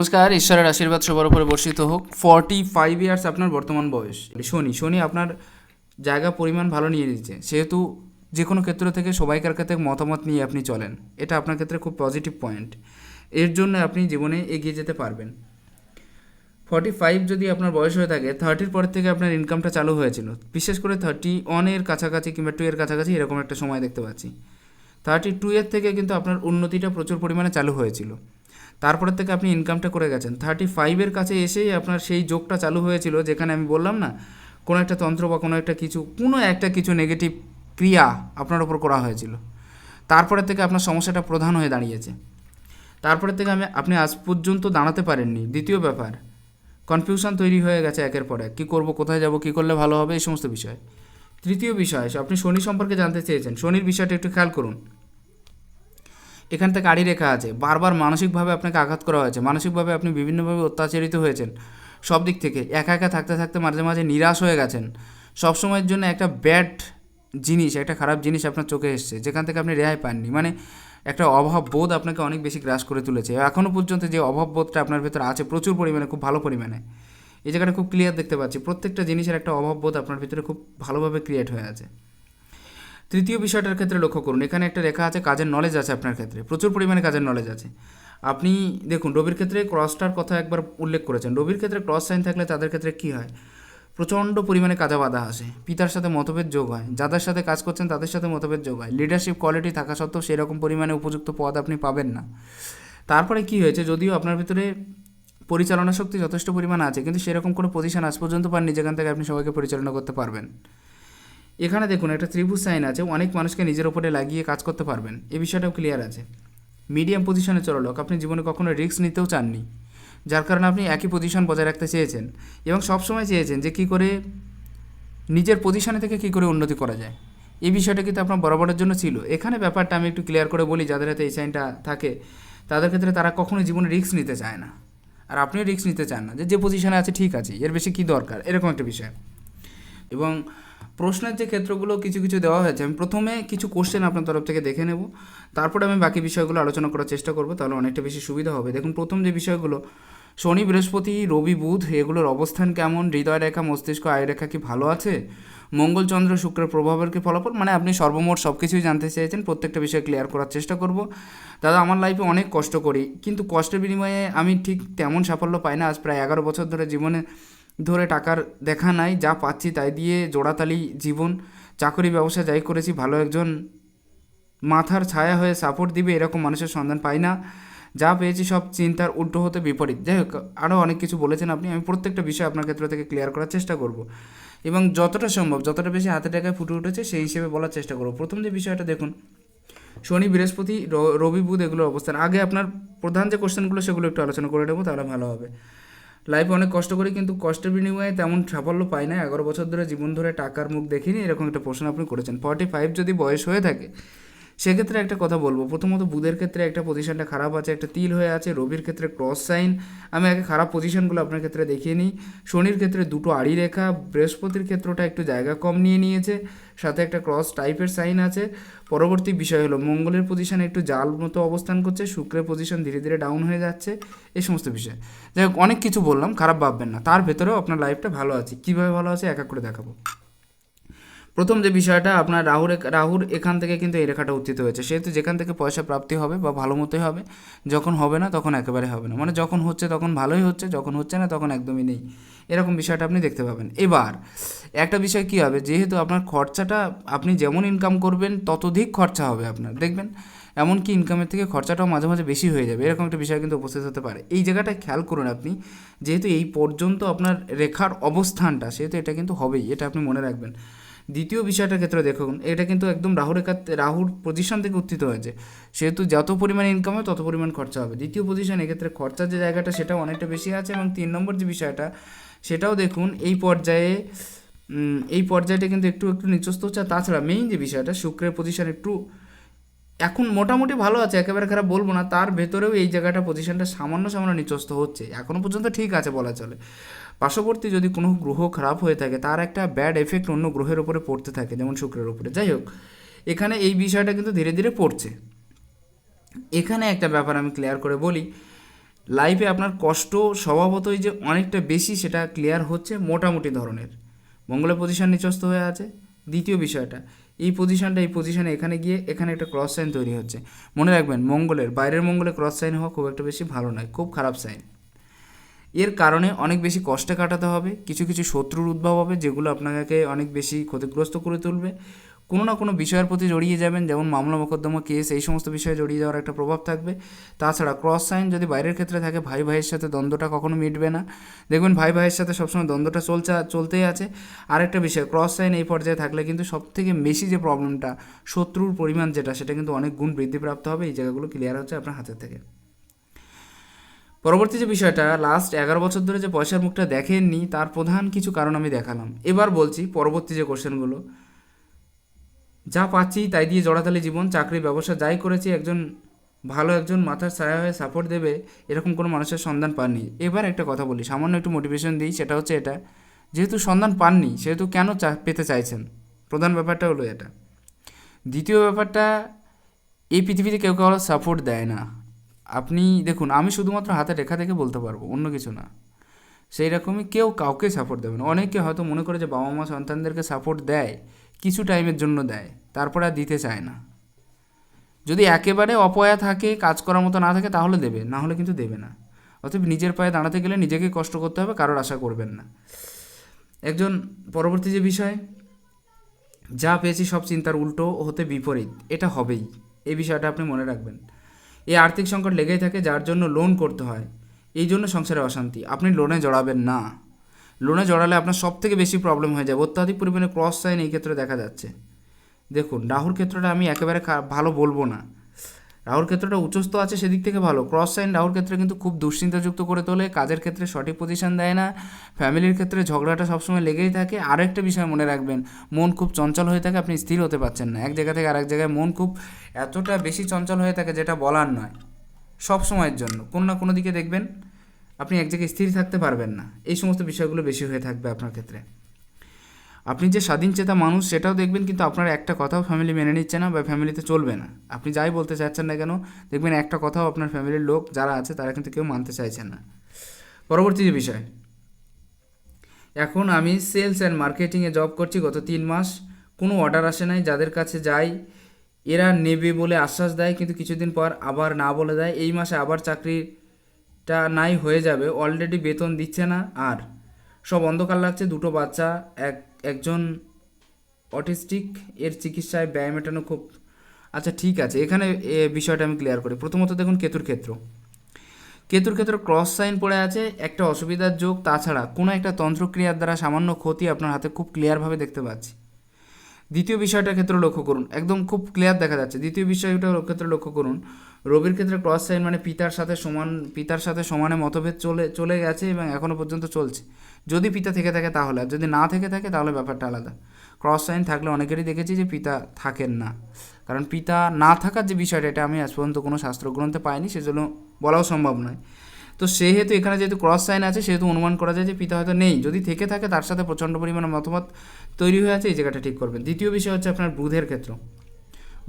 নমস্কার, ঈশ্বরের আশীর্বাদ সবার উপরে বর্ষিত হোক। ফর্টি ফাইভ ইয়ার্স আপনার বর্তমান বয়স। শনি শনি আপনার জায়গা, পরিমাণ ভালো নিয়ে দিচ্ছে সেহেতু যে কোনো ক্ষেত্র থেকে সবাইকার কাছে মতামত নিয়ে আপনি চলেন। এটা আপনার ক্ষেত্রে খুব পজিটিভ পয়েন্ট এর জন্য আপনি জীবনে এগিয়ে যেতে পারবেন। ফর্টি ফাইভ যদি আপনার বয়স হয়ে থাকে থার্টির পর থেকে আপনার ইনকামটা চালু হয়েছিল। বিশেষ করে থার্টি ওয়ানের কাছাকাছি কিংবা টু এর কাছাকাছি এরকম একটা সময় দেখতে পাচ্ছি। থার্টি টু এর থেকে কিন্তু আপনার উন্নতিটা প্রচুর পরিমাণে চালু হয়েছিল। তারপরের থেকে আপনি ইনকামটা করে গেছেন। থার্টি ফাইভের কাছে এসেই আপনার সেই যোগটা চালু হয়েছিল, যেখানে আমি বললাম না, কোনো একটা তন্ত্র বা কোনো একটা কিছু, কোনো একটা কিছু নেগেটিভ ক্রিয়া আপনার ওপর করা হয়েছিল। তারপরে থেকে আপনার সমস্যাটা প্রধান হয়ে দাঁড়িয়েছে। তারপরে থেকে আমি, আপনি আজ পর্যন্ত দাঁড়াতে পারেননি। দ্বিতীয় ব্যাপার কনফিউশন তৈরি হয়ে গেছে একের পর এক। কী করব, কোথায় যাব, কী করলে ভালো হবে, এই সমস্ত বিষয়। তৃতীয় বিষয়, আপনি শনি সম্পর্কে জানতে চেয়েছেন। শনির বিষয়টা একটু খেয়াল করুন। এখান থেকে আড়ি রেখা আছে। বারবার মানসিকভাবে আপনাকে আঘাত করা হয়েছে। মানসিকভাবে আপনি বিভিন্নভাবে অত্যাচারিত হয়েছেন সব দিক থেকে। একা একা থাকতে থাকতে মাঝে মাঝে নিরাশ হয়ে গেছেন। সবসময়ের জন্য একটা ব্যাড জিনিস, একটা খারাপ জিনিস আপনার চোখে এসছে, যেখান থেকে আপনি রেহাই পাননি। মানে একটা অভাব বোধ আপনাকে অনেক বেশি গ্রাস করে তুলেছে। এখনও পর্যন্ত যে অভাব বোধটা আপনার ভেতরে আছে প্রচুর পরিমাণে, খুব ভালো পরিমাণে। এই জায়গাটা খুব ক্লিয়ার দেখতে পাচ্ছি। প্রত্যেকটা জিনিসের একটা অভাব বোধ আপনার ভিতরে খুব ভালোভাবে ক্রিয়েট হয়ে আছে। তৃতীয় বিষয়টার ক্ষেত্রে লক্ষ্য করুন, এখানে একটা রেখা আছে, কাজের নলেজ আছে আপনার ক্ষেত্রে। প্রচুর পরিমাণে কাজের নলেজ আছে। আপনি দেখুন, রবির ক্ষেত্রে ক্রসটার কথা একবার উল্লেখ করেছেন। রবির ক্ষেত্রে ক্রস সাইন থাকলে তাদের ক্ষেত্রে কী হয়? প্রচণ্ড পরিমাণে কাজা বাধা আসে। পিতার সাথে মতভেদ যোগ হয়। যাদের সাথে কাজ করছেন, তাদের সাথে মতভেদ যোগ হয়। লিডারশিপ কোয়ালিটি থাকা সত্ত্বেও সেরকম পরিমাণে উপযুক্ত পদ আপনি পাবেন না। তারপরে কি হয়েছে, যদিও আপনার ভিতরে পরিচালনা শক্তি যথেষ্ট পরিমাণ আছে, কিন্তু সেরকম কোনো পজিশন আজ পর্যন্ত পাননি যেখান থেকে আপনি সবাইকে পরিচালনা করতে পারবেন। এখানে দেখুন, একটা ত্রিভুজ সাইন আছে, অনেক মানুষকে নিজের ওপরে লাগিয়ে কাজ করতে পারবেন। এ বিষয়টাও ক্লিয়ার আছে। মিডিয়াম পজিশনে চলো লোক আপনি জীবনে কখনো রিস্ক নিতেও চাননি। যার কারণে আপনি একই পজিশন বজায় রাখতে চেয়েছেন এবং সবসময় চেয়েছেন যে কী করে নিজের পজিশনে থেকে কী করে উন্নতি করা যায়। এই বিষয়টা কিন্তু আপনার বরাবরের জন্য ছিল। এখানে ব্যাপারটা আমি একটু ক্লিয়ার করে বলি, যাদের হাতে এই সাইনটা থাকে, তাদের ক্ষেত্রে তারা কখনোই জীবনে রিস্ক নিতে চায় না। আর আপনিও রিস্ক নিতে চান না যে যে পজিশনে আছে ঠিক আছে, এর বেশি কী দরকার? এরকম একটা বিষয়। এবং প্রশ্নের যে ক্ষেত্রগুলো কিছু কিছু দেওয়া হয়েছে, আমি প্রথমে কিছু কোশ্চেন আপনার তরফ থেকে দেখে নেব। তারপরে আমি বাকি বিষয়গুলো আলোচনা করার চেষ্টা করব, তাহলে অনেকটা বেশি সুবিধা হবে। দেখুন, প্রথম যে বিষয়গুলো, শনি, বৃহস্পতি, রবি, বুধ, এগুলোর অবস্থান কেমন? হৃদয় রেখা মস্তিষ্ক আয় রেখা কি ভালো আছে? মঙ্গল, চন্দ্র, শুক্রের প্রভাবের কি ফলাফল? মানে আপনি সর্বমোট সব কিছুই জানতে চেয়েছেন, প্রত্যেকটা বিষয় ক্লিয়ার করার চেষ্টা করব। দাদা, আমার লাইফে অনেক কষ্ট করি, কিন্তু কষ্টের বিনিময়ে আমি ঠিক তেমন সাফল্য পাই না। আজ প্রায় এগারো বছর ধরে জীবনে ধরে টাকার দেখা নাই, যা পাচ্ছি তাই দিয়ে জোড়াতালি জীবন। চাকরি ব্যবসা যাই করেছি, ভালো একজন মাথার ছায়া হয়ে সাপোর্ট দিবে, এরকম মানুষের সন্ধান পাই না। যা পেয়েছি সব চিন্তার উল্টো হতে বিপরীত। যাই হোক আরও অনেক কিছু বলেছেন আপনি, আমি প্রত্যেকটা বিষয় আপনার ক্ষেত্র থেকে ক্লিয়ার করার চেষ্টা করব। এবং যতটা সম্ভব, যতটা বেশি হাতে টাকায় ফুটে উঠেছে, সেই হিসেবে বলার চেষ্টা করব। প্রথম যে বিষয়টা দেখুন, শনি, বৃহস্পতি রবি, বুধ এগুলোর অবস্থান। আগে আপনার প্রধান যে কোশ্চেনগুলো সেগুলো একটু আলোচনা করে নেব, তাহলে ভালো হবে। লাইফে অনেক কষ্ট করি, কিন্তু কষ্টের বিনিময়ে তেমন সাফল্য পাই না এগারো বছর ধরে জীবন ধরে টাকার মুখ দেখিনি, এরকম একটা প্রশ্ন আপনি করেছেন। ফর্টি ফাইভ যদি বয়স হয়ে থাকে, সেক্ষেত্রে একটা কথা বলব। প্রথমত বুধের ক্ষেত্রে একটা পজিশনটা খারাপ আছে, একটা তিল হয়ে আছে, রবির ক্ষেত্রে ক্রস সাইন আমি আগে খারাপ পজিশনগুলো আপনার ক্ষেত্রে দেখিয়ে নিই। শনির ক্ষেত্রে দুটো আড়ি রেখা, বৃহস্পতির ক্ষেত্রটা একটু জায়গা কম নিয়ে নিয়েছে। সাথে একটা ক্রস টাইপের সাইন আছে। পরবর্তী বিষয় হলো, মঙ্গলের পজিশন একটু জাল মতো অবস্থান করছে, শুক্রের পজিশন ধীরে ধীরে ডাউন হয়ে যাচ্ছে, এই সমস্ত বিষয়। যাই হোক, অনেক কিছু বললাম, খারাপ ভাববেন না। তার ভেতরেও আপনার লাইফটা ভালো আছে। কীভাবে ভালো আছে, এক এক করে দেখাবো। প্রথম যে বিষয়টা, আপনার রাহুর রাহুর এখান থেকে কিন্তু এই রেখাটা উত্থিত হয়েছে। সেহেতু যেখান থেকে পয়সা প্রাপ্তি হবে বা ভালো মতোই হবে, যখন হবে না তখন একেবারে হবে না। মানে যখন হচ্ছে তখন ভালোই হচ্ছে, যখন হচ্ছে না তখন একদমই নেই। এরকম বিষয়টা আপনি দেখতে পাবেন। এবার, একটা বিষয় কী হবে? যেহেতু আপনার খরচাটা, আপনি যেমন ইনকাম করবেন, ততোধিক খরচা হবে আপনার। দেখবেন, এমনকি ইনকামের থেকে খরচাটাও মাঝে মাঝে বেশি হয়ে যাবে। এরকম একটা বিষয় কিন্তু উপস্থিত হতে পারে। এই জায়গাটা খেয়াল করুন আপনি, যেহেতু এই পর্যন্ত আপনার রেখার অবস্থানটা, সেহেতু এটা কিন্তু হবেই, এটা আপনি মনে রাখবেন। দ্বিতীয় বিষয়টার ক্ষেত্রে দেখুন, এটা কিন্তু একদম রাহুর রেখা রাহুর পজিশন থেকে উত্থিত হয়েছে। সেহেতু যত পরিমাণ ইনকাম হয়, তত পরিমাণ খরচা হবে। দ্বিতীয় পজিশন এক্ষেত্রে খরচার যে জায়গাটা, সেটাও অনেকটা বেশি আছে এবং তিন নম্বর যে বিষয়টা, সেটাও দেখুন, এই পর্যায়ে এই পর্যায়টা কিন্তু একটু একটু নিচস্থ হচ্ছে। তাছাড়া মেইন যে বিষয়টা, শুক্রের পজিশন একটু, এখন মোটামুটি ভালো আছে, একেবারে খারাপ বলব না। তার ভেতরেও এই জায়গাটা পজিশনটা সামান্য সামান্য নিচস্থ হচ্ছে। এখনও পর্যন্ত ঠিক আছে বলা চলে। পার্শ্ববর্তী যদি কোনো গ্রহ খারাপ হয়ে থাকে, তার একটা ব্যাড এফেক্ট অন্য গ্রহের উপরে পড়তে থাকে, যেমন শুক্রের উপরে। যাই হোক, এখানে এই বিষয়টা কিন্তু ধীরে ধীরে পড়ছে। এখানে একটা ব্যাপার আমি ক্লিয়ার করে বলি লাইফে আপনার কষ্ট স্বভাবতই যে অনেকটা বেশি সেটা ক্লিয়ার হচ্ছে মোটামুটি ধরনের। মঙ্গলের পজিশন নিচস্ত হয়ে আছে। দ্বিতীয় বিষয়টা, এই পজিশনটা এই পজিশনে এখানে গিয়ে এখানে একটা ক্রস সাইন তৈরি হচ্ছে। মনে রাখবেন, মঙ্গলের, বাইরের মঙ্গলে ক্রস সাইন হওয়া খুব একটা বেশি ভালো নয়, খুব খারাপ সাইন এর কারণে অনেক বেশি কষ্টে কাটাতে হবে, কিছু কিছু শত্রুর উদ্ভব হবে যেগুলো আপনাকে অনেক বেশি ক্ষতিগ্রস্ত করে তুলবে। কোনো না কোনো বিষয়ের প্রতি জড়িয়ে যাবেন, যেমন মামলা, মোকদ্দমা, কেস, এই সমস্ত বিষয়ে জড়িয়ে যাওয়ার একটা প্রভাব থাকবে। তাছাড়া ক্রস সাইন যদি বাইরের ক্ষেত্রে থাকে, ভাই ভাইয়ের সাথে দ্বন্দ্বটা কখনো মিটবে না। দেখবেন ভাই ভাইয়ের সাথে সবসময় দ্বন্দ্বটা চলছে, চলতেই আছে। আরেকটা বিষয় ক্রস সাইন এই পর্যায়ে থাকলে কিন্তু সব থেকে বেশি যে প্রবলেমটা শত্রুর পরিমাণ যেটা, সেটা কিন্তু অনেক গুণ বৃদ্ধিপ্রাপ্ত হবে। এই জায়গাগুলো ক্লিয়ার হচ্ছে আপনার হাতের থেকে। পরবর্তী যে বিষয়টা লাস্ট এগারো বছর ধরে যে পয়সার মুখটা দেখেননি, তার প্রধান কিছু কারণ আমি দেখালাম। এবার বলছি পরবর্তী যে কোশ্চেনগুলো যা পাচ্ছি তাই দিয়ে জড়াতালি জীবন, চাকরি, ব্যবসা, যাই করেছি, একজন ভালো একজন মাথার ছায়া হয়ে সাপোর্ট দেবে, এরকম কোনো মানুষের সন্ধান পাননি। এবার একটা কথা বলি, সামান্য একটু মোটিভেশন দিই, সেটা হচ্ছে এটা, যেহেতু সন্ধান পাননি, সেহেতু কেন চা, পেতে চাইছেন? প্রধান ব্যাপারটা হলো এটা। দ্বিতীয় ব্যাপারটা, এই পৃথিবীতে কেউ কারও সাপোর্ট দেয় না। আপনি দেখুন, আমি শুধুমাত্র হাতে রেখা দেখে বলতে পারব, অন্য কিছু না। সেই রকমই কেউ কাউকে সাপোর্ট দেবে না। অনেকে হয়তো মনে করে যে বাবা মা সন্তানদেরকে সাপোর্ট দেয়, কিছু টাইমের জন্য দেয়, তারপর আর দিতে চায় না। যদি একেবারে অপয়া থাকে, কাজ করার মতো না থাকে, তাহলে দেবে, না হলে কিন্তু দেবে না। অতএব নিজের পায়ে দাঁড়াতে গেলে নিজেকে কষ্ট করতে হবে, কারোর আশা করবেন না। একজন পরবর্তী যে বিষয়, যা পেয়েছি সব চিন্তার উল্টো হতে বিপরীত, এটা হবেই। এই বিষয়টা আপনি মনে রাখবেন। এই আর্থিক সংকট লেগেই থাকে, যার জন্য লোন করতে হয়। এই জন্য সংসারে অশান্তি। আপনি লোনে জড়াবেন না। লোনে জড়ালে আপনার সব থেকে বেশি প্রবলেম হয়ে যাবে অত্যাধিক পরিমাণে ক্রস সাইন এই ক্ষেত্রে দেখা যাচ্ছে। দেখুন রাহুর ক্ষেত্রটা আমি একেবারে ভালো বলব না। রাহুর ক্ষেত্রটা উচ্চস্থ আছে, সেদিক থেকে ভালো। ক্রস সাইন রাহুর ক্ষেত্রে কিন্তু খুব দুশ্চিন্তাযুক্ত করে তোলে, কাজের ক্ষেত্রে সঠিক পজিশন দেয় না ফ্যামিলির ক্ষেত্রে ঝগড়াটা সবসময় লেগেই থাকে। আরেকটা বিষয় মনে রাখবেন, মন খুব চঞ্চল হয়ে থাকে, আপনি স্থির হতে পারছেন না। এক জায়গা থেকে আরেক জায়গায় মন খুব এতটা বেশি চঞ্চল হয়ে থাকে যেটা বলার নয়, সব সময়ের জন্য। কোনো না কোনো দিকে দেখবেন, আপনি এক জায়গায় স্থির থাকতে পারবেন না। এই সমস্ত বিষয়গুলো বেশি হয়ে থাকবে আপনার ক্ষেত্রে। আপনি যে স্বাধীন চেতা মানুষ, সেটাও দেখবেন কিন্তু আপনার একটা কথাও ফ্যামিলি মেনে নিচ্ছে না বা ফ্যামিলিতে চলবে না। আপনি যাই বলতে চাচ্ছেন না কেন, দেখবেন একটা কথাও আপনার ফ্যামিলির লোক যারা আছে, তারা কিন্তু কেউ মানতে চাইছেন না। পরবর্তী যে বিষয়, এখন আমি সেলস অ্যান্ড মার্কেটিংয়ে জব করছি গত তিন মাস। কোনো অর্ডার আসে নাই, যাদের কাছে যাই, এরা নেবে বলে আশ্বাস দেয়, কিন্তু কিছুদিন পর আবার না বলে দেয়। এই মাসে আবার চাকরিটা নাই, হয়ে যাবে। অলরেডি বেতন দিচ্ছে না, আর সব অন্ধকার লাগছে, দুটো বাচ্চা, এক, একজন অটিস্টিক, এর চিকিৎসায় ব্যয় মেটানো খুব আচ্ছা ঠিক আছে, এখানে এ বিষয়টা আমি ক্লিয়ার করি। প্রথমত দেখুন কেতুর ক্ষেত্র। কেতুর ক্ষেত্র ক্রস সাইন পড়ে আছে, একটা অসুবিধার যোগ, তাছাড়া কোনো একটা তন্ত্রক্রিয়ার দ্বারা সামান্য ক্ষতি আপনার হাতে খুব ক্লিয়ারভাবে দেখতে পাচ্ছি। দ্বিতীয় বিষয়টার ক্ষেত্রে লক্ষ্য করুন, একদম খুব ক্লিয়ার দেখা যাচ্ছে। দ্বিতীয় বিষয়টার ক্ষেত্রে লক্ষ্য করুন রবির ক্ষেত্রে ক্রস সাইন মানে পিতার সাথে সমান, পিতার সাথে সমানে মতভেদ চলে চলে গেছে এবং এখনও পর্যন্ত চলছে। যদি পিতা থেকে থাকে তাহলে, আর যদি না থেকে থাকে তাহলে ব্যাপারটা আলাদা। ক্রস সাইন থাকলে অনেকেরই দেখেছি যে পিতা থাকেন না। কারণ পিতা না থাকার যে বিষয়টা, এটা আমি আজ পর্যন্ত কোনো শাস্ত্রগ্রন্থে পাইনি, সেজন্য বলাও সম্ভব নয়। তো সেহেতু এখানে যেহেতু ক্রস সাইন আছে, সেহেতু অনুমান করা যায় যে পিতা হয়তো নেই। যদি থেকে থাকে তার সাথে প্রচণ্ড পরিমাণে মতামত তৈরি হয়ে আছে, এই জায়গাটা ঠিক করবেন। দ্বিতীয় বিষয় হচ্ছে আপনার বুধের ক্ষেত্র।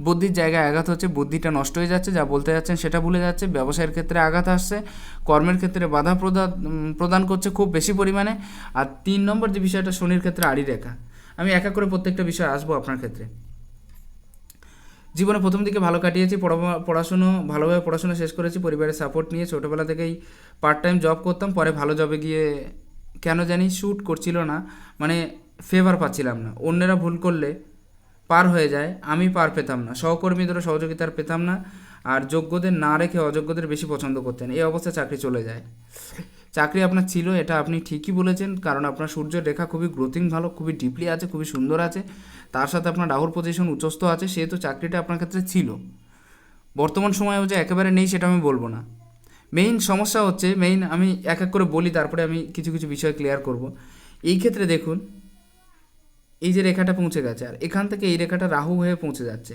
বুদ্ধির জায়গায় আঘাত হচ্ছে, বুদ্ধিটা নষ্ট হয়ে যাচ্ছে, যা বলতে যাচ্ছেন সেটা ভুলে যাচ্ছে, ব্যবসায়ের ক্ষেত্রে আঘাত আসছে, কর্মের ক্ষেত্রে বাধা প্রদান প্রদান করছে খুব বেশি পরিমাণে। আর তিন নম্বর যে বিষয়টা, শনির ক্ষেত্রে আড়ি রেখা। আমি এক করে প্রত্যেকটা বিষয় আসব আপনার ক্ষেত্রে। জীবনে প্রথম দিকে ভালো কাটিয়েছি পড়া- পড়াশুনো, ভালোভাবে পড়াশোনা শেষ করেছি, পরিবারের সাপোর্ট নিয়ে ছোটোবেলা থেকেই পার্ট টাইম জব করতাম, পরে ভালো জবে গিয়ে কেন জানি শ্যুট করছিল না। মানে ফেভার পাচ্ছিলাম না। অন্যেরা ভুল করলে পার হয়ে যায়, আমি পার পেতাম না। সহকর্মীদেরও সহযোগিতার পেতাম না, আর যোগ্যদের না রেখে অযোগ্যদের বেশি পছন্দ করতেন। এই অবস্থায় চাকরি চলে যায়। চাকরি আপনার ছিল, এটা আপনি ঠিকই বলেছেন, কারণ আপনার সূর্যের রেখা খুবই গ্রোথিং ভালো, খুবই ডিপলি আছে, খুবই সুন্দর আছে। তার সাথে আপনার রাহুর পজিশন উচ্চস্থ আছে, সেহেতু চাকরিটা আপনার ক্ষেত্রে ছিল। বর্তমান সময়েও যে একেবারে নেই, সেটা আমি বলব না। মেইন সমস্যা হচ্ছে মেইন আমি এক এক করে বলি, তারপরে আমি কিছু কিছু বিষয় ক্লিয়ার করব। এই ক্ষেত্রে দেখুন এই যে রেখাটা পৌঁছে গেছে, আর এখান থেকে এই রেখাটা রাহু হয়ে পৌঁছে যাচ্ছে।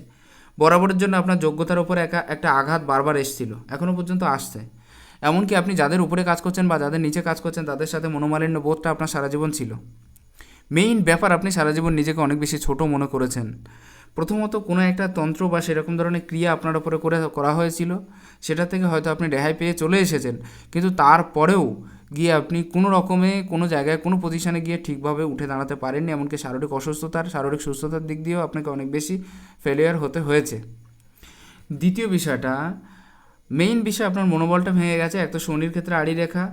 বরাবরের জন্য আপনার যোগ্যতার উপরে একা, একটা আঘাত বারবার এসেছিল এখনও পর্যন্ত আসছে। এমনকি আপনি যাদের উপরে কাজ করছেন বা যাদের নিচে কাজ করছেন, তাদের সাথে মনোমালিন্য বোধটা আপনার সারা জীবন ছিল। মেইন ব্যাপার, আপনি সারা জীবন নিজেকে অনেক বেশি ছোট মনে করেছেন। প্রথমত কোনো একটা তন্ত্র বা সেরকম ধরনের ক্রিয়া আপনার উপরে করে, করা হয়েছিল, সেটা থেকে হয়তো আপনি রেহাই পেয়ে চলে এসেছেন। কিন্তু তারপরেও গিয়ে আপনি কোনো রকমে কোনো জায়গায়, কোনো পজিশনে গিয়ে ঠিকভাবে উঠে দাঁড়াতে পারেননি, এমনকি শারীরিক অসুস্থতার, শারীরিক সুস্থতার দিক দিয়েও আপনাকে অনেক বেশি ফেলিয়ার হতে হয়েছে। দ্বিতীয় বিষয়টা মেইন বিষয় আপনার মনোবলটা ভেঙে গেছে, এক তো শনির ক্ষেত্রে আড়ি রেখা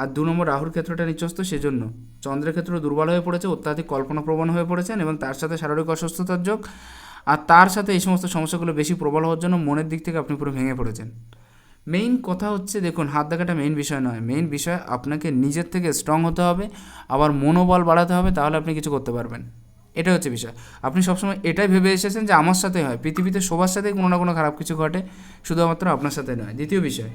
আর দু নম্বর রাহুর ক্ষেত্রটা নিচস্ত সেজন্য। চন্দ্রের ক্ষেত্র দুর্বল হয়ে পড়েছে, অত্যাধিক কল্পনাপ্রবণ হয়ে পড়েছেন এবং তার সাথে শারীরিক অসুস্থতার যোগ, আর তার সাথে এই সমস্ত সমস্যাগুলো বেশি প্রবল হওয়ার জন্য মনের দিক থেকে আপনি পুরো ভেঙে পড়েছেন। মেইন কথা হচ্ছে, দেখুন, হাত দেখাটা মেইন বিষয় নয়। মেইন বিষয় আপনাকে নিজের থেকে স্ট্রং হতে হবে, আবার মনোবল বাড়াতে হবে, তাহলে আপনি কিছু করতে পারবেন। এটা হচ্ছে বিষয়। আপনি সবসময় এটাই ভেবে এসেছেন যে আমার সাথে হয়। পৃথিবীতে সবার সাথেই কোনো না কোনো খারাপ কিছু ঘটে, শুধুমাত্র আপনার সাথে নয়। দ্বিতীয় বিষয়।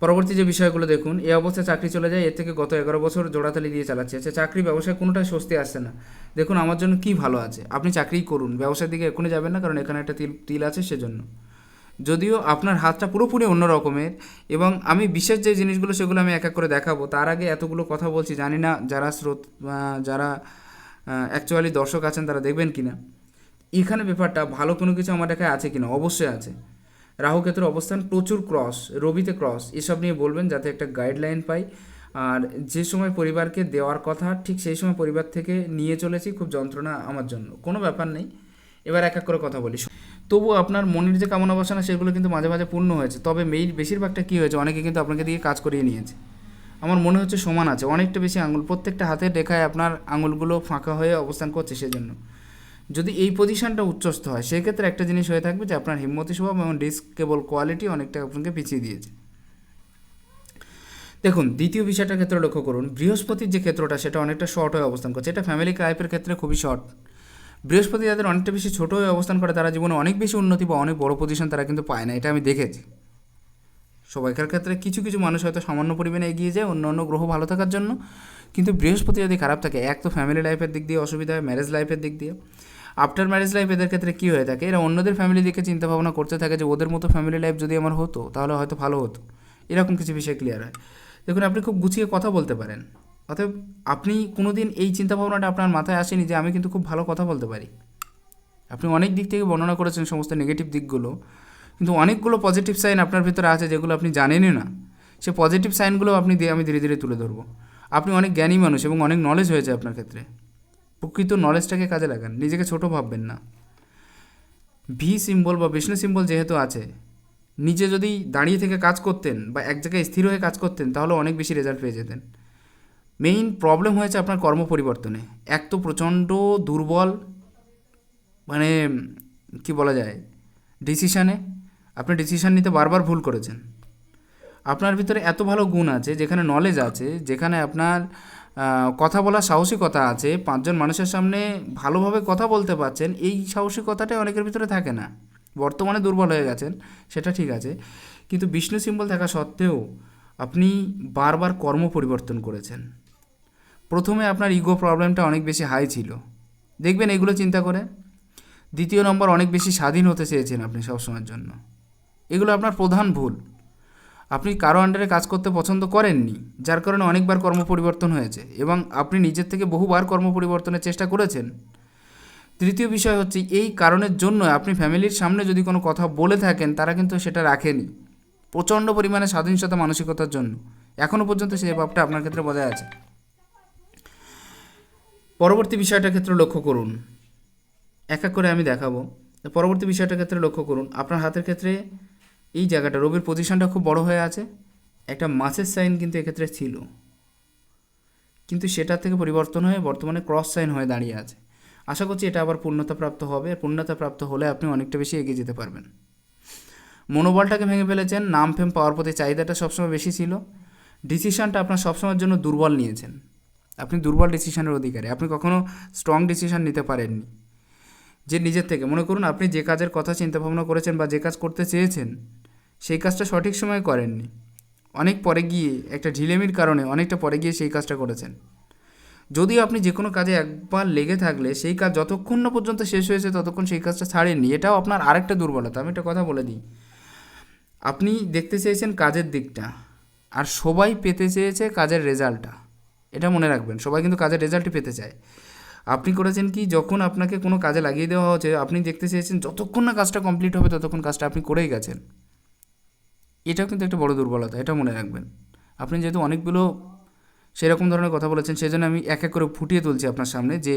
পরবর্তী যে বিষয়গুলো দেখুন এই অবস্থায় চাকরি চলে যায়, এর থেকে গত এগারো বছর জোড়াতালি দিয়ে চালাচ্ছে। আচ্ছা চাকরি ব্যবসায় কোনোটাই স্বস্তি আসছে না। দেখুন, আমার জন্য কি ভালো আছে? আপনি চাকরিই করুন, ব্যবসার দিকে এখনই যাবেন না, কারণ এখানে একটা তিল তিল আছে সেজন্য। যদিও আপনার হাতটা পুরোপুরি অন্য রকমের এবং আমি বিশেষ যে জিনিসগুলো সেগুলো আমি এক এক করে দেখাবো, তার আগে এতগুলো কথা বলছি, জানি না যারা স্রোত যারা অ্যাকচুয়ালি দর্শক আছেন তারা দেখবেন কি না এখানে ব্যাপারটা ভালো কোনো কিছু আমার দেখায় আছে কি না অবশ্যই আছে। রাহু কেতুর অবস্থান প্রচুর ক্রস রবিতে ক্রস এসব নিয়ে বলবেন যাতে একটা গাইডলাইন পাই। আর যে সময় পরিবারকে দেওয়ার কথা, ঠিক সেই সময় পরিবার থেকে নিয়ে চলেছি, খুব যন্ত্রণা আমার জন্য। কোনো ব্যাপার নেই। এবার এক এক করে কথা বলি। তবু আপনার মনের যে কামনা বাসনা সেগুলো কিন্তু মাঝে মাঝে পূর্ণ হয়েছে। তবে মেইন বেশিরভাগটা কী হয়েছে? অনেকে কিন্তু আপনাকে দিয়ে কাজ করিয়ে নিয়েছে। আমার মনে হচ্ছে সমান আছে। অনেকটা বেশি আঙুল, প্রত্যেকটা হাতের রেখায় আপনার আঙুলগুলো ফাঁকা হয়ে অবস্থান করছে সেজন্য। যদি এই পজিশনটা উচ্চস্থ হয়, সেক্ষেত্রে একটা জিনিস হয়ে থাকবে যে আপনার হিম্মতি স্বভাব এবং ডিস্ক কেবল কোয়ালিটি অনেকটা আপনাকে পিছিয়ে দিয়েছে। দেখুন, দ্বিতীয় বিষয়টার ক্ষেত্রে লক্ষ্য করুন। বৃহস্পতির যে ক্ষেত্রটা, সেটা অনেকটা শর্ট হয়ে অবস্থান করছে। এটা ফ্যামিলি লাইফের ক্ষেত্রে খুবই শর্ট বৃহস্পতি যাদের অনেকটা বেশি ছোট হয়ে অবস্থান করে, তারা জীবনে অনেক বেশি উন্নতি বা অনেক বড় পজিশন তারা কিন্তু পায় না। এটা আমি দেখেছি। সবাইকার ক্ষেত্রে কিছু কিছু মানুষ হয়তো সামান্য পরিমাণে এগিয়ে যায় অন্য অন্য গ্রহ ভালো থাকার জন্য। কিন্তু বৃহস্পতি যদি খারাপ থাকে, এক তো ফ্যামিলি লাইফের দিক দিয়ে অসুবিধা হয় ম্যারেজ লাইফের দিক দিয়ে। আফটার ম্যারেজ লাইফ এদের ক্ষেত্রে কী হয়ে থাকে? এরা অন্যদের ফ্যামিলি দিকে চিন্তা ভাবনা করতে থাকে যে, ওদের মতো ফ্যামিলি লাইফ যদি আমার হতো, তাহলে হয়তো ভালো হতো। এরকম কিছু বিষয় ক্লিয়ার হয়। দেখুন, আপনি খুব গুছিয়ে কথা বলতে পারেন। অতএব আপনি কোনো দিন এই চিন্তা ভাবনাটা আপনার মাথায় আসেনি যে আমি কিন্তু খুব ভালো কথা বলতে পারি। আপনি অনেক দিক থেকে বর্ণনা করেছেন সমস্ত নেগেটিভ দিকগুলো, কিন্তু অনেকগুলো পজিটিভ সাইন আপনার ভিতরে আছে যেগুলো আপনি জানেনই না। সে পজিটিভ সাইনগুলো আপনি দিয়ে আমি ধীরে ধীরে তুলে ধরবো। আপনি অনেক জ্ঞানী মানুষ এবং অনেক নলেজ হয়েছে আপনার ক্ষেত্রে। প্রকৃত নলেজটাকে কাজে লাগান, নিজেকে ছোট ভাববেন না। ভি সিম্বল বা বিষ্ণু সিম্বল যেহেতু আছে, নিজে যদি দাঁড়িয়ে থেকে কাজ করতেন বা এক জায়গায় স্থির হয়ে কাজ করতেন তাহলে অনেক বেশি রেজাল্ট পেয়ে যেতেন। মেইন প্রবলেম হয়েছে আপনার কর্ম পরিবর্তনে। এক তো প্রচণ্ড দুর্বল মানে কি বলা যায় ডিসিশানে আপনি ডিসিশান নিতে বারবার ভুল করেছেন। আপনার ভিতরে এত ভালো গুণ আছে, যেখানে নলেজ আছে, যেখানে আপনার কথা বলার সাহসিকতা আছে, পাঁচজন মানুষের সামনে ভালোভাবে কথা বলতে পারছেন, এই সাহসিকতাটাই অনেকের ভিতরে থাকে না। বর্তমানে দুর্বল হয়ে গেছেন, সেটা ঠিক আছে। কিন্তু বিষ্ণু সিম্বল থাকা সত্ত্বেও আপনি বারবার কর্ম পরিবর্তন করেছেন। প্রথমে আপনার ইগো প্রবলেমটা অনেক বেশি হাই ছিল। দেখবেন এগুলো চিন্তা করে। দ্বিতীয় নম্বর, অনেক বেশি স্বাধীন হতে চেয়েছেন আপনি সবসময়ের জন্য। এগুলো আপনার প্রধান ভুল। আপনি কারও আন্ডারে কাজ করতে পছন্দ করেননি, যার কারণে অনেকবার কর্ম পরিবর্তন হয়েছে এবং আপনি নিজের থেকে বহুবার কর্ম পরিবর্তনের চেষ্টা করেছেন। তৃতীয় বিষয় হচ্ছে, এই কারণের জন্য আপনি ফ্যামিলির সামনে যদি কোনো কথা বলে থাকেন, তারা কিন্তু সেটা রাখেনি। প্রচণ্ড পরিমাণে স্বাধীনতা, মানসিকতার জন্য। এখনও পর্যন্ত সেই ভাবটা আপনার ক্ষেত্রে বজায় আছে। পরবর্তী বিষয়টার ক্ষেত্রে লক্ষ্য করুন। এক এক করে আমি দেখাবো। পরবর্তী বিষয়টার ক্ষেত্রে লক্ষ্য করুন। আপনার হাতের ক্ষেত্রে এই জায়গাটা রবির পজিশনটা খুব বড় হয়ে আছে। একটা মাছের সাইন কিন্তু এক্ষেত্রে ছিল। কিন্তু সেটা থেকে পরিবর্তন হয়ে বর্তমানে ক্রস সাইন হয়ে দাঁড়িয়ে আছে। আশা করছি এটা আবার পূর্ণতা প্রাপ্ত হবে। পূর্ণতা প্রাপ্ত হলে আপনি অনেকটা বেশি এগিয়ে যেতে পারবেন। মনোবলটাকে ভেঙে ফেলেছেন। নাম ফেম পাওয়ার প্রতি চাহিদাটা সবসময় বেশি ছিল। ডিসিশনটা আপনার সবসময়ের জন্য দুর্বল নিয়েছেন। আপনি দুর্বল ডিসিশনের অধিকারী। আপনি কখনো স্ট্রং ডিসিশন নিতে পারেননি। যে নিজের থেকে। মনে করুন আপনি যে কাজের কথা চিন্তা ভাবনা করেছেন বা যে কাজ করতে চেয়েছেন, সেই কাজটা সঠিক সময়ে করেননি। অনেক পরে গিয়ে, একটা ঢিলেমির কারণে অনেকটা পরে গিয়ে সেই কাজটা করেছেন। যদিও আপনি যে কোনো কাজে একবার লেগে থাকলে, সেই কাজ যতক্ষণ না পর্যন্ত শেষ হয়েছে, ততক্ষণ সেই কাজটা ছাড়েননি। এটাও আপনার আরেকটা দুর্বলতা। আমি একটা কথা বলে দিই। আপনি দেখতে চেয়েছেন কাজের দিকটা, আর সবাই পেতে চেয়েছে কাজের রেজাল্টটা এটা মনে রাখবেন, সবাই কিন্তু কাজের রেজাল্টই পেতে চায়। আপনি করেছেন কি, যখন আপনাকে কোনো কাজে লাগিয়ে দেওয়া হচ্ছে, আপনি দেখতে চেয়েছেন যতক্ষণ না কাজটা কমপ্লিট হবে, ততক্ষণ কাজটা আপনি করেই গেছেন। এটাও কিন্তু একটা বড় দুর্বলতা, এটা মনে রাখবেন। আপনি যেহেতু অনেকগুলো সেরকম ধরনের কথা বলেছেন, সেজন্য আমি এক এক করে ফুটিয়ে তুলছি আপনার সামনে যে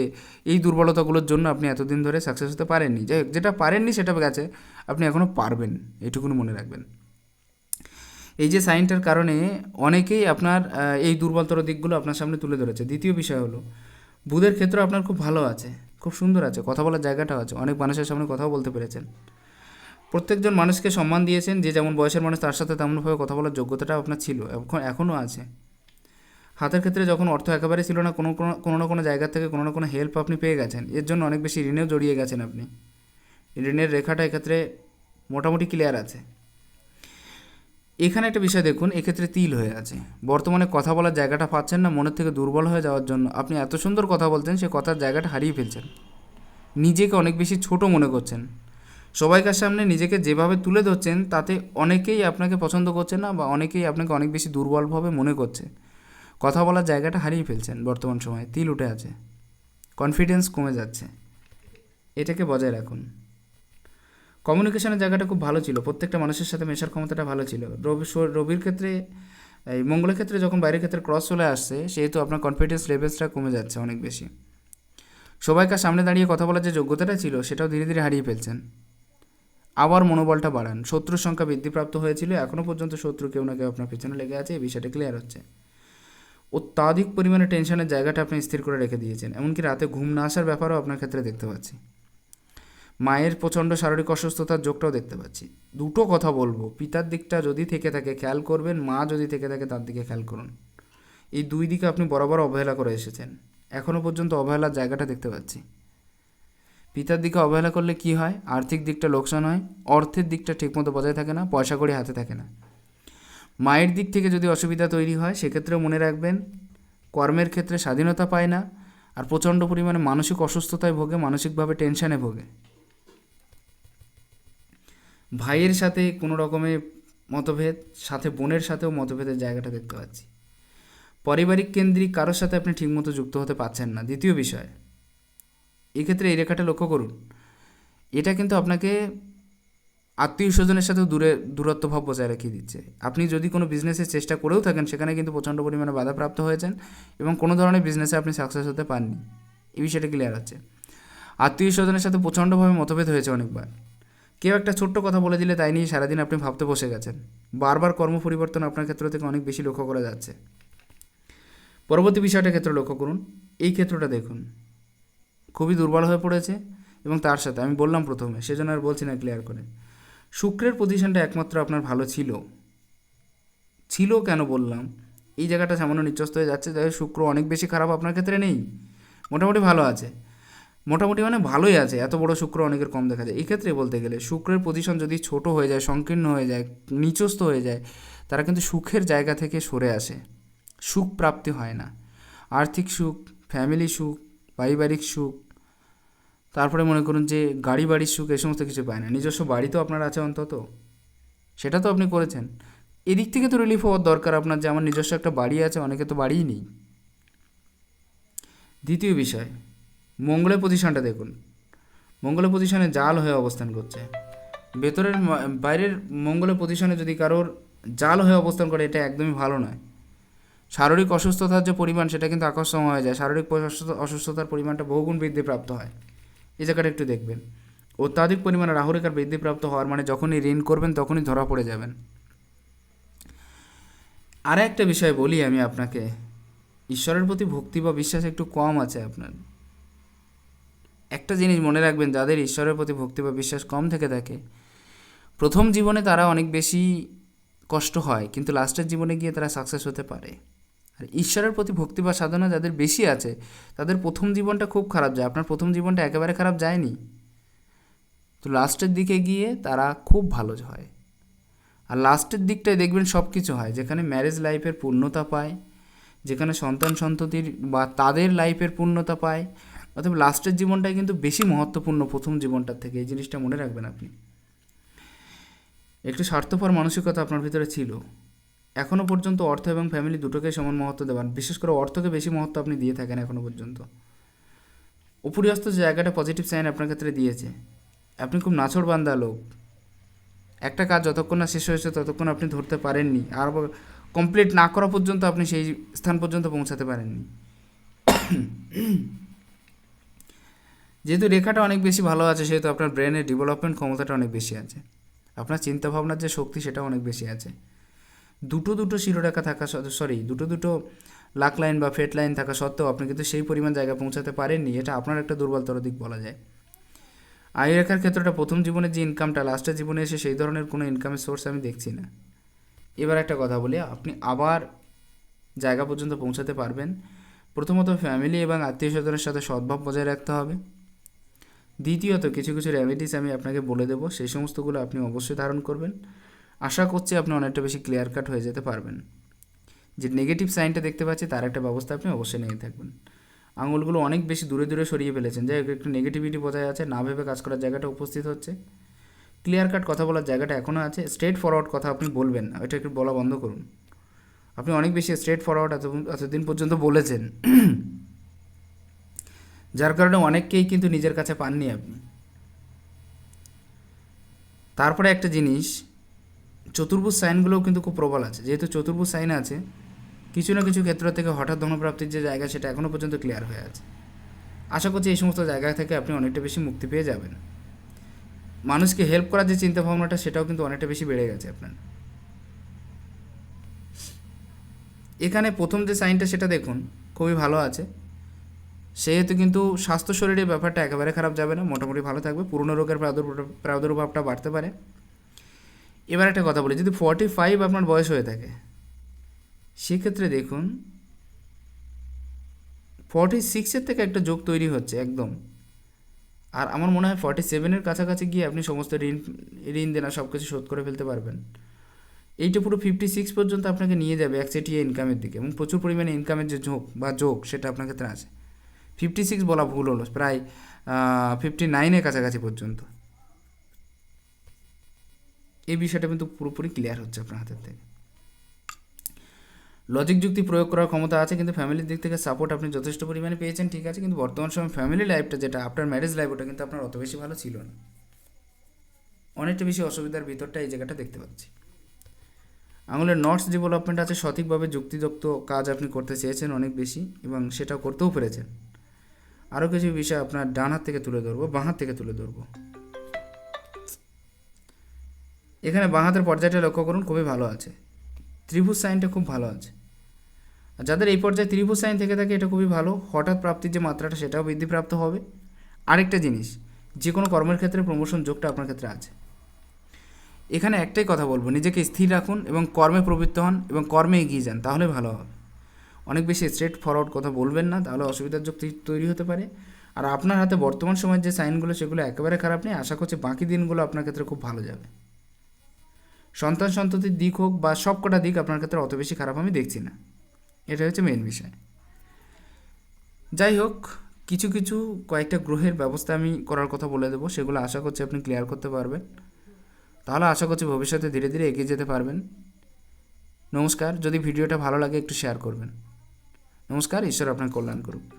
এই দুর্বলতাগুলোর জন্য আপনি এতদিন ধরে সাকসেস হতে পারেননি। যেটা পারেননি সেটা গেছে, আপনি এখনও পারবেন এটুকুনি মনে রাখবেন। এই যে সাইনটার কারণে অনেকেই আপনার এই দুর্বলতর দিকগুলো আপনার সামনে তুলে ধরেছে। দ্বিতীয় বিষয় হলো, বুধের ক্ষেত্র আপনার খুব ভালো আছে, খুব সুন্দর আছে, কথা বলার জায়গাটাও আছে, অনেক মানুষের সামনে কথাও বলতে পেরেছেন। প্রত্যেকজন মানুষকে সম্মান দিয়েছেন যে যেমন বয়সের মানুষ তার সাথে তেমনভাবে কথা বলার যোগ্যতাটা আপনার ছিল, এখন, এখনও আছে। হাতের ক্ষেত্রে যখন অর্থ একেবারে ছিল না, কোনো কোনো কোনো না কোনো জায়গা থেকে কোনো না কোনো হেল্প আপনি পেয়ে গেছেন। এর জন্য অনেক বেশি ঋণেও জড়িয়ে গেছেন আপনি। ঋণের রেখাটা এক্ষেত্রে মোটামুটি ক্লিয়ার আছে। এখানে একটা বিষয় দেখুন, এক্ষেত্রে তিল হয়ে আছে। বর্তমানে কথা বলার জায়গাটা পাচ্ছেন না, মনের থেকে দুর্বল হয়ে যাওয়ার জন্য। আপনি এত সুন্দর কথা বলছেন, সে কথার জায়গাটা হারিয়ে ফেলছেন। নিজেকে অনেক বেশি ছোট মনে করছেন। সবাইকার সামনে নিজেকে যেভাবে তুলে ধরছেন, তাতে অনেকেই আপনাকে পছন্দ করছে না বা অনেকেই আপনাকে অনেক বেশি দুর্বলভাবে মনে করছে। কথা বলার জায়গাটা হারিয়ে ফেলছেন বর্তমান সময়ে। তিল উঠে আছে। কনফিডেন্স কমে যাচ্ছে। এটাকে বজায় রাখুন। কমিউনিকেশনের জায়গাটা খুব ভালো ছিল। প্রত্যেকটা মানুষের সাথে মেশার ক্ষমতাটা ভালো ছিল। রবি রবির ক্ষেত্রে, এই মঙ্গলের ক্ষেত্রে যখন বাইরের ক্ষেত্রে ক্রস চলে আসছে, সেহেতু আপনার কনফিডেন্স লেভেলসটা কমে যাচ্ছে অনেক বেশি। সবাইকার সামনে দাঁড়িয়ে কথা বলার যে যোগ্যতাটা ছিল, সেটাও ধীরে ধীরে হারিয়ে ফেলছেন। আবার মনোবলটা বাড়ান। শত্রুর সংখ্যা বৃদ্ধিপ্রাপ্ত হয়েছিল এখনও পর্যন্ত শত্রু কেউ না কেউ আপনার পেছনে লেগে আছে, এই বিষয়টা ক্লিয়ার হচ্ছে। অত্যাধিক পরিমাণে টেনশনের জায়গাটা আপনি স্থির করে রেখে দিয়েছেন। এমনকি রাতে ঘুম না আসার ব্যাপারও আপনার ক্ষেত্রে দেখতে পাচ্ছি। মায়ের প্রচণ্ড শারীরিক অসুস্থতার যোগটাও দেখতে পাচ্ছি। দুটো কথা বলব। পিতার দিকটা যদি থেকে থাকে, খেয়াল করবেন, মা যদি থেকে থাকে, তার দিকে খেয়াল করুন। এই দুই দিকে আপনি বরাবর অবহেলা করে এসেছেন। এখনও পর্যন্ত অবহেলার জায়গাটা দেখতে পাচ্ছি। পিতার দিকে অবহেলা করলে কি হয়? আর্থিক দিকটা লোকসান হয়, অর্থের দিকটা ঠিকমতো বজায় থাকে না, পয়সা কড়ি হাতে থাকে না। মায়ের দিক থেকে যদি অসুবিধা তৈরি হয়, সেক্ষেত্রেও মনে রাখবেন, কর্মের ক্ষেত্রে স্বাধীনতা পায় না, আর প্রচণ্ড পরিমাণে মানসিক অসুস্থতায় ভোগে, মানসিকভাবে টেনশানে ভোগে। ভাইয়ের সাথে কোনো রকমের মতভেদ, সাথে বোনের সাথেও মতভেদের জায়গাটা দেখতে পাচ্ছি। পারিবারিক কেন্দ্রিক কারোর সাথে আপনি ঠিকমতো যুক্ত হতে পারছেন না। দ্বিতীয় বিষয়, এক্ষেত্রে এই রেখাটা লক্ষ্য করুন। এটা কিন্তু আপনাকে আত্মীয় স্বজনের সাথেও দূরে, দূরত্ব ভাব বজায় রেখে দিচ্ছে। আপনি যদি কোনো বিজনেসের চেষ্টা করেও থাকেন, সেখানে কিন্তু প্রচণ্ড পরিমাণে বাধাপ্রাপ্ত হয়েছেন এবং কোনো ধরনের বিজনেসে আপনি সাকসেস হতে পাননি। এই বিষয়টা ক্লিয়ার হচ্ছে আত্মীয় স্বজনের সাথে প্রচণ্ডভাবে মতভেদ হয়েছে অনেকবার। কেউ একটা ছোট্ট কথা বলে দিলে তাই নিয়ে সারাদিন আপনি ভাবতে বসে গেছেন। বারবার কর্ম পরিবর্তন আপনার ক্ষেত্র থেকে অনেক বেশি লক্ষ্য করা যাচ্ছে। পরবর্তী বিষয়টা ক্ষেত্রে লক্ষ্য করুন, এই ক্ষেত্রটা দেখুন। খুবই দুর্বল হয়ে পড়েছে এবং তার সাথে আমি বললাম প্রথমে, সেজন্য আর বলছি না ক্লিয়ার করে। শুক্রের পজিশনটা একমাত্র আপনার ভালো ছিল। ছিল কেন বললাম? এই জায়গাটা সামান্য নিচস্ত হয়ে যাচ্ছে তাই শুক্র অনেক বেশি খারাপ আপনার ক্ষেত্রে নেই। মোটামুটি ভালো আছে। মোটামুটি মানে ভালোই আছে। এত বড় শুক্র অনেকের কম দেখা যায়। এক্ষেত্রে বলতে গেলে, শুক্রের পজিশন যদি ছোট হয়ে যায়, সংকীর্ণ হয়ে যায় নিচস্ত হয়ে যায়, তারা কিন্তু সুখের জায়গা থেকে সরে আসে। সুখ প্রাপ্তি হয় না। আর্থিক সুখ ফ্যামিলি সুখ, পারিবারিক সুখ, তারপরে মনে করুন যে গাড়ি বাড়ির সুখ এই সমস্ত কিছু পায় না। নিজস্ব বাড়ি তো আপনার আছে অন্তত। সেটা তো আপনি করেছেন। এদিক থেকে তো রিলিফ হওয়ার দরকার আপনার যে আমার নিজস্ব একটা বাড়ি আছে, অনেকে তো বাড়িই নেই। দ্বিতীয় বিষয় মঙ্গলের পজিশনটা দেখুন। মঙ্গলের পজিশনে জাল হয়ে অবস্থান করছে। ভেতরের বাইরের মঙ্গলের পজিশনে যদি কারোর জাল হয়ে অবস্থান করে, এটা একদমই ভালো নয়। শারীরিক অসুস্থতার যে পরিমাণ, সেটা কিন্তু আকর্ষণ হয়ে যায়। শারীরিক অসুস্থ- অসুস্থতার পরিমাণটা বহুগুণ বৃদ্ধিপ্রাপ্ত হয়। এই জায়গাটা একটু দেখবেন। অত্যাধিক পরিমাণে রাহুরেখার বৃদ্ধিপ্রাপ্ত হওয়ার মানে যখনই ঋণ করবেন, তখনই ধরা পড়ে যাবেন। আর একটা বিষয় বলি আমি আপনাকে। ঈশ্বরের প্রতি ভক্তি বা বিশ্বাস একটু কম আছে আপনার। একটা জিনিস মনে রাখবেন, যাদের ঈশ্বরের প্রতি ভক্তি বা বিশ্বাস কম থেকে থাকে, প্রথম জীবনে তারা অনেক বেশি কষ্ট হয়, কিন্তু লাস্টের জীবনে গিয়ে তারা সাকসেস হতে পারে। আর ঈশ্বরের প্রতি ভক্তি বা সাধনা যাদের বেশি আছে, তাদের প্রথম জীবনটা খুব খারাপ যায়। আপনার প্রথম জীবনটা একেবারে খারাপ যায়নি। তো লাস্টের দিকে গিয়ে তারা খুব ভালো হয়। আর লাস্টের দিকটায় দেখবেন সব কিছু হয়। যেখানে ম্যারেজ লাইফের পূর্ণতা পায়, যেখানে সন্তান সন্ততির বা তাদের লাইফের পূর্ণতা পায় অথবা লাস্টের জীবনটাই কিন্তু বেশি মহত্বপূর্ণ প্রথম জীবনটার থেকে, এই জিনিসটা মনে রাখবেন আপনি। একটু স্বার্থপর মানসিকতা আপনার ভিতরে ছিল। এখনও পর্যন্ত অর্থ এবং ফ্যামিলি দুটোকে সমান মহত্ব দেবেন বিশেষ করে অর্থকে বেশি মহত্ব আপনি দিয়ে থাকেন এখনও পর্যন্ত। উপরিয়স্ত জায়গাটা পজিটিভ সাইন আপনার ক্ষেত্রে দিয়েছে। আপনি খুব নাছড় বান্দা লোক। একটা কাজ যতক্ষণ না শেষ হয়েছে ততক্ষণ আপনি ধরতে পারেননি। আর কমপ্লিট না করা পর্যন্ত আপনি সেই স্থান পর্যন্ত পৌঁছাতে পারেননি। যেহেতু রেখাটা অনেক বেশি ভালো আছে, সেহেতু আপনার ব্রেনের ডেভেলপমেন্ট ক্ষমতাটা অনেক বেশি আছে। আপনার চিন্তাভাবনার যে শক্তি সেটা অনেক বেশি আছে। দুটো দুটো শিরোরেখা থাকা সরি দুটো দুটো লাক লাইন বা ফেট লাইন থাকা সত্ত্বেও আপনি কিন্তু সেই পরিমাণ জায়গায় পৌঁছাতে পারেননি। এটা আপনার একটা দুর্বলতর দিক বলা যায়। আয় রেখার ক্ষেত্রটা প্রথম জীবনের যে ইনকামটা লাস্টের জীবনে এসে সেই ধরনের কোনো ইনকামের সোর্স আমি দেখছি না। এবার একটা কথা বলি, আপনি আবার জায়গা পর্যন্ত পৌঁছাতে পারবেন। প্রথমত ফ্যামিলি এবং আত্মীয় স্বজনের সাথে সদ্ভাব বজায় রাখতে হবে। দ্বিতীয়ত, কিছু কিছু রেমেডিস আমি আপনাকে বলে দেবো। সেই সমস্তগুলো আপনি অবশ্যই ধারণ করবেন। আশা করছি আপনি অনেকটা বেশি ক্লিয়ার কাট হয়ে যেতে পারবেন। যে নেগেটিভ সাইনটা দেখতে পাচ্ছি, তার একটা ব্যবস্থা আপনি অবশ্যই নিয়ে থাকবেন। আঙুলগুলো অনেক বেশি দূরে দূরে সরিয়ে ফেলেছেন। যাই একটু নেগেটিভিটি বজায় আছে, না ভেবে কাজ করার জায়গাটা উপস্থিত হচ্ছে। ক্লিয়ার কাট কথা বলার জায়গাটা এখনও আছে। স্ট্রেট ফরওয়ার্ড কথা আপনি বলবেন না ওইটা একটু বলা বন্ধ করুন। আপনি অনেক বেশি স্ট্রেট ফরওয়ার্ড এত এতদিন পর্যন্ত বলেছেন। যার কারণে অনেককেই কিন্তু নিজের কাছে পাননি আপনি। তারপরে একটা জিনিস, চতুর্ভুজ সাইনগুলোও কিন্তু খুব প্রবল আছে। যেহেতু চতুর্ভুজ সাইন আছে, কিছু না কিছু ক্ষেত্র থেকে হঠাৎ ধনপ্রাপ্তির যে জায়গা, সেটা এখনও পর্যন্ত ক্লিয়ার হয়ে আছে। আশা করছি এই সমস্ত জায়গা থেকে আপনি অনেকটা বেশি মুক্তি পেয়ে যাবেন। মানুষকে হেল্প করার যে চিন্তা ভাবনাটা সেটাও কিন্তু অনেকটা বেশি বেড়ে গেছে আপনার। এখানে প্রথম যে সাইনটা, সেটা দেখুন, খুবই ভালো আছে। সেহেতু কিন্তু স্বাস্থ্য শরীরের ব্যাপারটা একেবারে খারাপ যাবে না, মোটামুটি ভালো থাকবে। পুরনো রোগের প্রাদুর্ভাব প্রাদুর্ভাবটা বাড়তে পারে। এবার একটা কথা বলি, যদি ফর্টি ফাইভ আপনার বয়স হয়ে থাকে, সেক্ষেত্রে দেখুন ফর্টি সিক্সের থেকে একটা যোগ তৈরি হচ্ছে একদম। আর আমার মনে হয় ফর্টি সেভেনের কাছাকাছি গিয়ে আপনি সমস্ত ঋণ ঋণ দেনা সব কিছু শোধ করে ফেলতে পারবেন। এইটা পুরো ফিফটি সিক্স পর্যন্ত আপনাকে নিয়ে যাবে একচেটিয়া ইনকামের দিকে এবং প্রচুর পরিমাণে ইনকামের যে ঝোঁক বা যোগ, সেটা আপনার ক্ষেত্রে আছে। ফিফটি সিক্স বলা ভুল হলো, প্রায় ফিফটি নাইনের কাছাকাছি পর্যন্ত। এই বিষয়টা কিন্তু পুরোপুরি ক্লিয়ার হচ্ছে আপনার হাতের থেকে। লজিক যুক্তি প্রয়োগ করার ক্ষমতা আছে, কিন্তু ফ্যামিলির দিক থেকে সাপোর্ট আপনি যথেষ্ট পরিমাণে পেয়েছেন, ঠিক আছে, কিন্তু বর্তমান সময় ফ্যামিলি লাইফটা যেটা আপনার ম্যারেজ লাইফ ওটা কিন্তু আপনার অত বেশি ভালো ছিল না। অনেকটা বেশি অসুবিধার ভিতরটা এই জায়গাটা দেখতে পাচ্ছি। আঙুলের নটস ডেভেলপমেন্ট আছে, সঠিকভাবে যুক্তিযুক্ত কাজ আপনি করতে চেয়েছেন অনেক বেশি এবং সেটা করতেও পেরেছেন। আরও কিছু বিষয় আপনার ডান হাত থেকে তুলে ধরবো, বাঁ হাত থেকে তুলে ধরবো। এখানে বাঁ হাতের পর্যায়টা লক্ষ্য করুন, খুবই ভালো আছে। ত্রিভুজ সাইনটা খুব ভালো আছে। আর যাদের এই পর্যায়ে ত্রিভুজ সাইন থেকে থাকে, এটা খুবই ভালো। হঠাৎ প্রাপ্তির যে মাত্রাটা, সেটাও বৃদ্ধিপ্রাপ্ত হবে। আরেকটা জিনিস, যে কোনো কর্মের ক্ষেত্রে প্রমোশন যোগটা আপনার ক্ষেত্রে আছে। এখানে একটাই কথা বলব, নিজেকে স্থির রাখুন এবং কর্মে প্রবৃত্ত হন এবং কর্মে এগিয়ে যান, তাহলে ভালো হবে। অনেক বেশি স্ট্রেট ফরওয়ার্ড কথা বলবেন না, তাহলে অসুবিধার যোগ তৈরি হতে পারে। আর আপনার হাতে বর্তমান সময়ের যে সাইনগুলো, সেগুলো একেবারে খারাপ নেই। আশা করছি বাকি দিনগুলো আপনার ক্ষেত্রে খুব ভালো যাবে। সন্তান সন্ততির দিক হোক বা সব কটা দিক আপনার ক্ষেত্রে অত বেশি খারাপ আমি দেখছি না। এটা হচ্ছে মেন বিষয়। যাই হোক, কিছু কিছু কয়েকটা গ্রহের ব্যবস্থা আমি করার কথা বলে দেবো। সেগুলো আশা করছি আপনি ক্লিয়ার করতে পারবেন। তাহলে আশা করছি ভবিষ্যতে ধীরে ধীরে এগিয়ে যেতে পারবেন। নমস্কার। যদি ভিডিওটা ভালো লাগে একটু শেয়ার করবেন। নমস্কার ঈশ্বর আপনার কল্যাণ করুক।